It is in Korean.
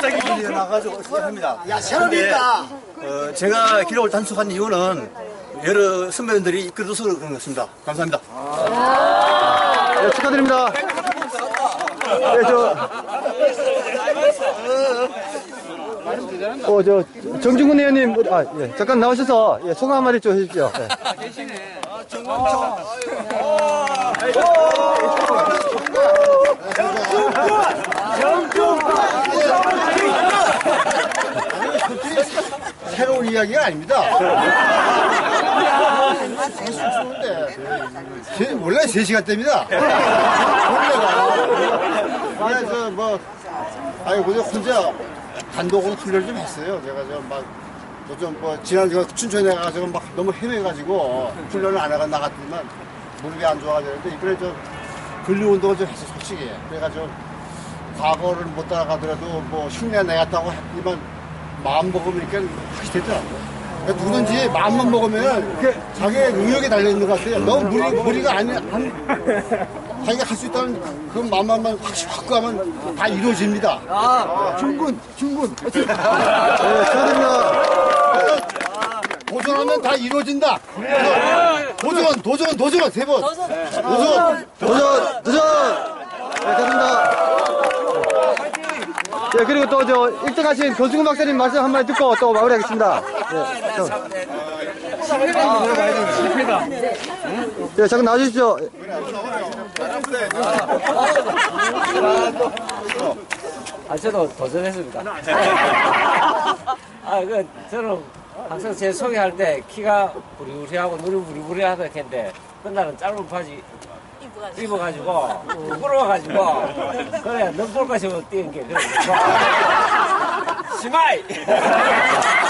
갑자기 나가지고 시작합니다. 야, 새로운 있다. 어, 제가 기록을 단축한 이유는 여러 선배님들이 이끌어서 그런 것 같습니다. 감사합니다. 네, 축하드립니다. 네, 저. 어, 저, 정중근 의원님, 아, 예, 잠깐 나오셔서, 예, 소감 한마디 좀 해주십시오. 예. 새로운 이야기가 아닙니다. 좋은데. 제- 원래 3시간 때입니다. 그래서 뭐, 아니, 그저 혼자 단독으로 훈련을 좀 했어요. 제가 좀 막, 좀 뭐, 지난 저 춘천에 가가지고 막 너무 헤매가지고 훈련을 안 하고 나갔더니만 무릎이 안 좋아가지고 그랬는데 이번에 좀 근력 운동을 좀 했어, 솔직히. 그래가지고 과거를 못 따라가더라도 뭐 흉내 내갔다고 했지만 마음 먹으니까 다시 되더라고요. 그러니까 누구든지 마음만 먹으면 자기의 능력이 달려있는 것 같아요. 너무 무리, 무리가 아니, 한, 자기가 할 수 있다는 그 마음만 확 확고 하면 다 이루어집니다. 충분, 충분. 네, 축하드립니다. 도전 하면 다 이루어진다. 도전, 도전, 도전, 세 번. 도전. 도전. 도전! 도전! 네, 됐습니다. 예, 그리고 또, 저, 1등 하신 권승훈 박사님 말씀 한마디 듣고 또 마무리하겠습니다. 예, 저. 예, 잠깐 나와주십시오. 아, 저도 도전했습니다. 아, 그, 저는 항상 제 소개할 때 키가 부리부리하고 눈이 부리부리하다 했는데, 그날은 짧은 바지 입어가지고, 부끄러워가지고, 그래, 눈볼 것이 뛰는 게, 그래. 시마이!